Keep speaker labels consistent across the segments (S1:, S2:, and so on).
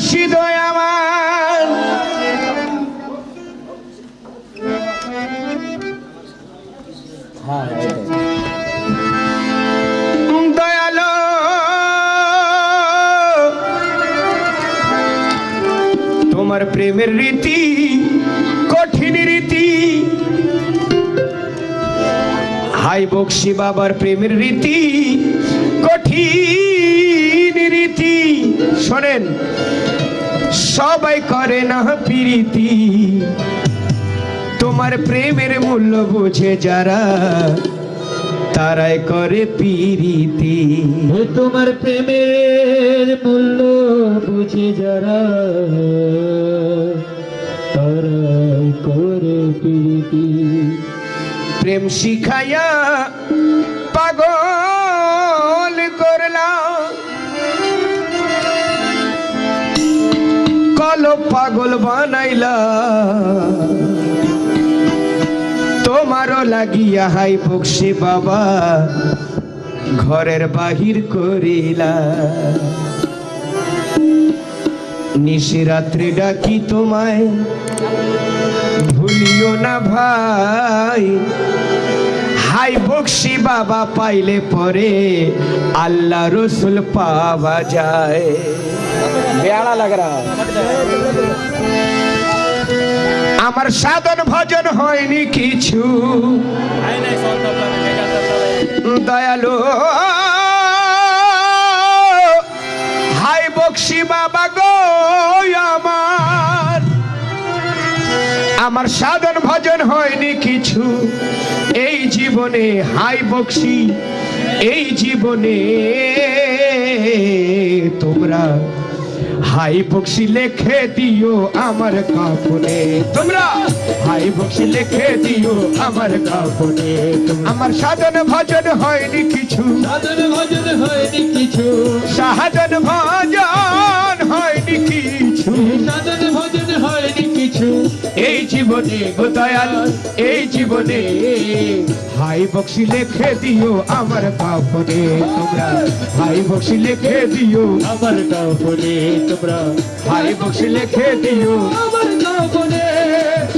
S1: মুর্শিদ আমার। দয়ালো। তোমার প্রেমের রীতি, কঠিন রীতি। হাই বক্সি বাবার প্রেমের রীতি, কঠিন রীতি। শোনেন সবাই করে না প্রীতি। তোমার প্রেমের মূল্য বুঝে যারা তারাই করে পিরিতি।
S2: তোমার প্রেমের মূল্য বুঝে যারা তারাই করে প্রীতি।
S1: প্রেম শিখাইয়া পাগল কলো পাগল বানাইলা। তোমারও লাগিয়া হাই বক্সি বাবা, ঘরের বাহির করিলা। নিশিরাত্রি ডাকি তোমায়, ভুলিও না ভাই হাই বক্সি বাবা পাইলে পরে আল্লাহ রসুল পাওয়া যায়। বেড়া লাগ আমার সাধন ভজন হয়নি কিছু। দয়ালু। হাই বক্সি বাবা গো আমার। আমার সাধন ভজন হয়নি কিছু। এই জীবনে হাই বক্সি এই জীবনে তোমরা হাই বক্সি লেখে দিও আমার কাপড়ে। তোমরা? হাই বক্সি লেখে দিও আমার কাপড়ে। আমার সাধন ভজন হয়নি কিছু।
S2: সাধন ভজন হয়নি কিছু।
S1: সাধন ভজন হয়নি কিছু।
S2: সাধন ভজন হয়নি কিছু।
S1: এই জীবনে গো দয়াল এই জীবনে। হাই বক্সি লেখে দিও আমার কাপড়ে। তোমরা হাই বক্সি লেখে দিও
S2: আমার কাপড়ে। তোমরা
S1: হাই বক্সি লেখে দিও।
S2: আমার কাপড়ে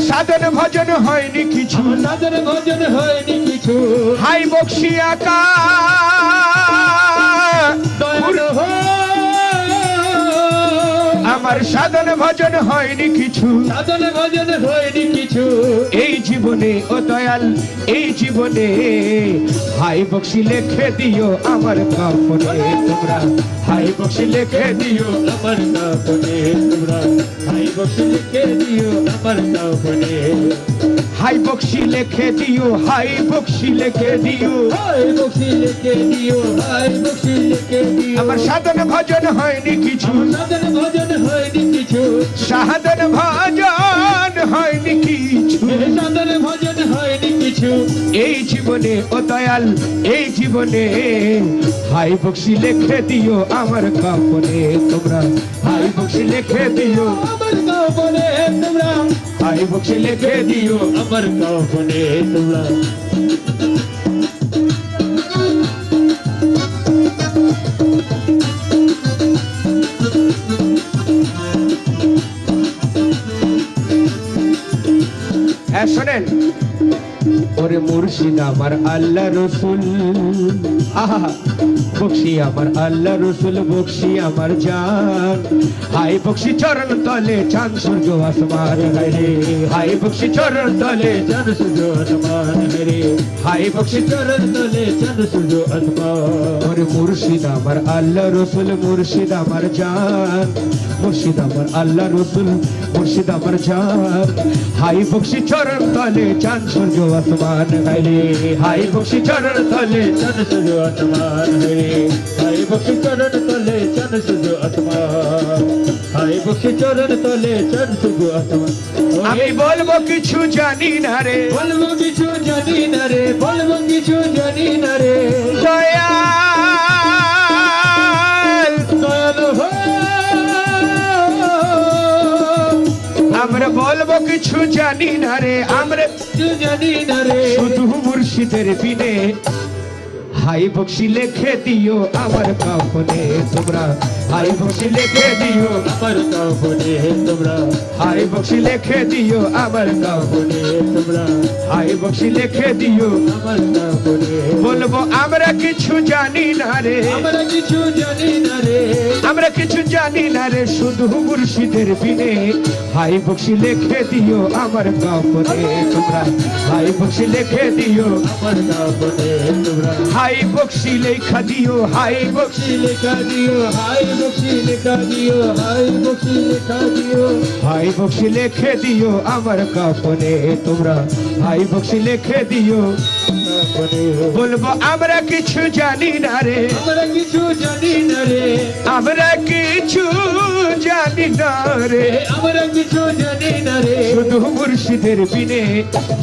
S1: সাধন ভজন হয়নি কিছু।
S2: সাধন ভজন হয়নি কিছু।
S1: হাই বক্সি আকা আমার সাধন ভজন হয়নি কিছু।
S2: সাধন ভজন হয়নি কিছু।
S1: এই জীবনে ও দয়াল এই জীবনে হাই বক্সি লেখে দিও আমার কাপড়ে তোমরা। হাই বক্সি লেখে দিও
S2: আমার কাপড়ে তোমরা। হাই বক্সি লেখে দিও আমার কাপড়ে।
S1: হাই বক্সি লেখে দিও হাই বক্সি লেখে দিও।
S2: হাই লিখে দিও হাই লিখে দিও।
S1: আমার সাধন ভজন হয়নি কিছু।
S2: সাধন ভজন হয়নি কিছু।
S1: সাধন ভজন হয়নি কিছু।
S2: সাধন ভজন হয়নি কিছু।
S1: এই জীবনে ও দয়াল এই জীবনে হাই বক্সি লেখে দিও আমার কাপড়ে তোমরা। হাই বক্সি লেখে দিও।
S2: আমার কাপড়ে তোমরা।
S1: হাই বক্সি লিখে দিও
S2: আমার কাফনে তোলা
S1: হ্যাঁ শোনেন ওরে মুর্শিদ আমার আল্লাহ রসুল। বক্সি আমার আল্লাহ রসুল, বক্সি আমার জান। হাই বক্সি, চরণ তলে চাঁদ সূর্য আসমান রে হাই বক্সি, চরণ তলে
S2: চাঁদ সূর্য আসমান রে
S1: হাই বক্সি,
S2: চরণ তলে চাঁদ সূর্য আসমান।
S1: ওরে মুর্শিদ আমার আল্লাহ রসুল, মুর্শিদ আমার জান। মুর্শিদ আমার আল্লাহ রসুল, মুর্শিদ আমার জান। হাই বক্সি, চরণ তলে চাঁদ সূর্য আসমান গাইলে হাই বক্সি চরণ তলে
S2: চাঁদ সূর্য আসমান রে হাই বসে চরণ তলে চাঁদ সূর্য আসমান। হাই বসে চরণ তলে চাঁদ সূর্য আসমান।
S1: আমি বলব কিছু জানি না রে।
S2: বলব কিছু জানি না রে বলব কিছু জানি না রে।
S1: দয়াল কিছু জানি না রে আমরা
S2: কিছু জানি না রে।
S1: শুধু মুর্শিদের বিনে হাই বক্সি লিখে দিও আমার কাপনে তোমরা হাই বক্সি লিখে দিও
S2: আমার কাপড়ে তোমরা।
S1: হাই বক্সি লিখে দিও আমার
S2: কাপড়ে তোমরা।
S1: হাই বক্সি লিখে দিও
S2: আমার কাপড়ে
S1: বলব আমরা কিছু জানি না রে।
S2: আমরা কিছু জানি না রে।
S1: আমরা কিছু জানি না রে শুধু মুর্শিদের বিনে। হাই বক্সি লিখে দিও আমার কাপনে তোমরা। হাই বক্সি লিখে দিও
S2: আমার কাপড়ে তোমরা।
S1: হাই বক্সি লেখা দিও হাই বক্সি
S2: লেখা দিও হাই বক্সি লেখা দিও হাই বক্সি লেখা দিও
S1: হাই বক্সি লিখে দিও আমার কাপনে তোমরা। হাই বক্সি লিখে দিও বলব আমরা কিছু জানি না রে।
S2: আমরা কিছু জানি না রে।
S1: আমরা কিছু জানি না রে।
S2: আমরা কিছু জানি না রে।
S1: শুধু মুর্শিদের বিনে।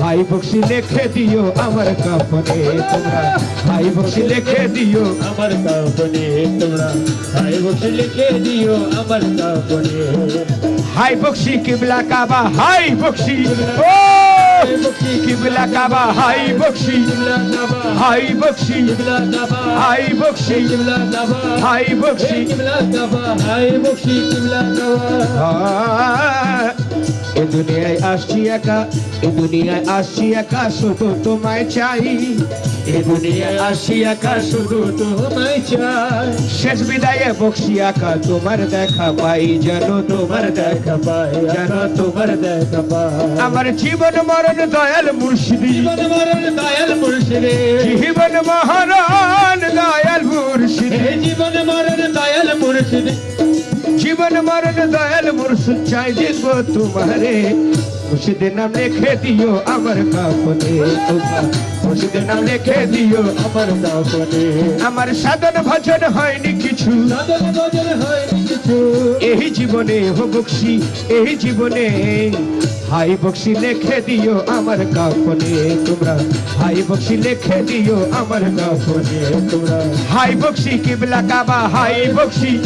S1: হাই বক্সি লিখে দিও আমার কাপনে তোমরা। হাই বক্সি লিখে দিও
S2: আমার কাপড়ে তোমরা। হাই বক্সি লিখে দিও আমার কাপড়ে
S1: হাই বক্সি কিবলা কাবা হাই বক্সি। ও! কিবলা কাবা হাই বক্সি।
S2: কিবলা কাবা
S1: হাই বক্সি। হাই বক্সি। হাই বক্সি।
S2: কিবলা কাবা হাই বক্সি কিবলা কাবা।
S1: এ দুনিয়ায় আসছি একা এ দুনিয়ায় আসছি একা শুধু তোমায় চাই। এ দুনিয়ায় আসছি একা শুধু
S2: তোমায় চাই।
S1: শেষ বিদায়ে বক্সি একা তোমার দেখা পাই যেন তোমার দেখা
S2: পাই যেন তোমার দেখা পাই।
S1: আমার জীবন মরণ দয়াল মুর্শিদি।
S2: জীবন মরণ দয়াল মুর্শিদে।
S1: জীবন মরণ দয়াল মুর্শিদি।
S2: জীবন মরণ দয়াল মুর্শিদে।
S1: জীবন মরণ দয়াল মুর্শিদ চাই দেখব তোমারে মুর্শিদের নাম লিখে দিও আমার কাপনে তোমরা মুর্শিদের নাম লিখে দিও
S2: আমার কাপড়ে
S1: আমার সাধন ভজন হয়নি কিছু
S2: সাধন ভজন
S1: এই জীবনে হো বক্সি এই জীবনে হাই বক্সি লিখে দিও আমার কাপনে তোমরা। হাই বক্সি লিখে দিও আমার কাপনে
S2: তোমরা।
S1: হাই বক্সি কিবলা কাবা, হাই বক্সি।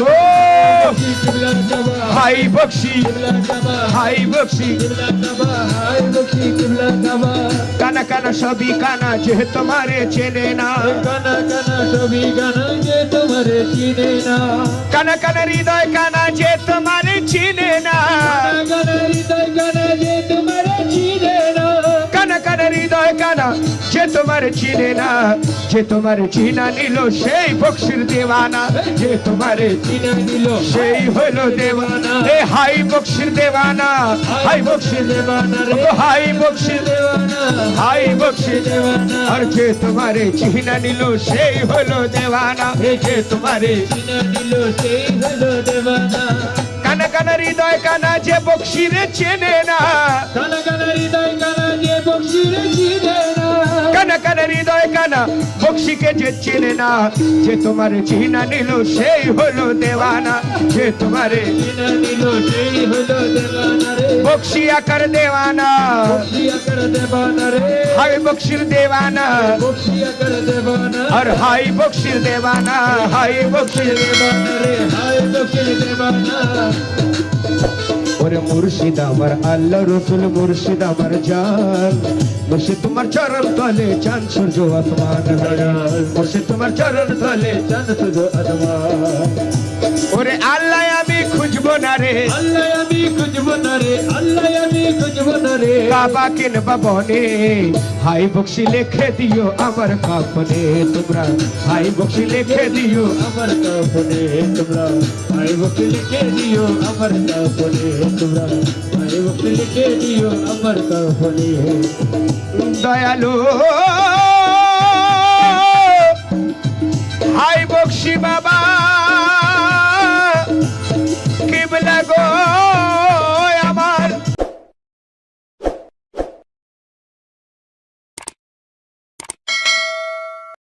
S1: ও! হাই বক্সি। হাই বক্সি।
S2: হাই বক্সি কিবলা কাবা।
S1: কানা সবই কানা যে তোমারে চেনে না।
S2: কানা কানা সবই গানা যে তোমারে চিনে না।
S1: কানা কানা হৃদয় কানা যে তোমারে চিনে না।
S2: কানা কানা হৃদয়
S1: কানা যে তোমার চিনে না যে তোমার চিনা নিল সেই বক্সির দেওয়ানা যে তোমারে
S2: চিনে নিল
S1: সেই হলো দেওয়ানা। এ হাই বক্সির দেওয়ানা হাই বক্সির ও হাই বক্সির
S2: দেবানা
S1: হাই বক্সির
S2: দেবানা
S1: আর যে তোমারে চিনা নিল সেই হলো দেওয়ানা। যে তোমারে
S2: চিনে নিল সেই হলো দেবানা
S1: কানা কানা হৃদয় কানা যে বক্সিরে চেনে না।
S2: কানা কানা হৃদয় গানা যে বক্সিরে চিনে না।
S1: কানা কানা হৃদয় কানা বক্সিকে যে চেনে না যে তোমার চিনা নিল সেই হলো দেওয়ানা যে তোমারে বক্সি আকার দেওয়ানা। হাই বক্সির দেওয়ানা। আর হাই বক্সির দেওয়ানা হাই বক্সির
S2: রে। হাই বক্সি দেবানা
S1: ওরে মুর্শিদ আমার আল্লাহ রসুল মুর্শিদ আমার জান। মুর্শিদ তোমার চরণ তলে চান সূর্য আসমান। মুর্শিদ তোমার চরণ তলে
S2: চান সূর্য আসমান।
S1: ওরে আল্লাহ খুঁজবো না রে।
S2: আল্লাহ আমি খুঁজবো না রে আল্লাহ আমি খুঁজবো না রে।
S1: বাবা কিনবা বনে হাই বক্সি লিখে দিও আমার কাপনে তোমরা। হাই বক্সি লিখে দিও
S2: আমার কাপড়ে তোমরা। আই বক্সি লিখে দিও আমার কাপড়ে তোমরা। আই বক্সি লিখে দিও আমার কাপড়ে
S1: দয়ালু হাই বক্সি বাবা।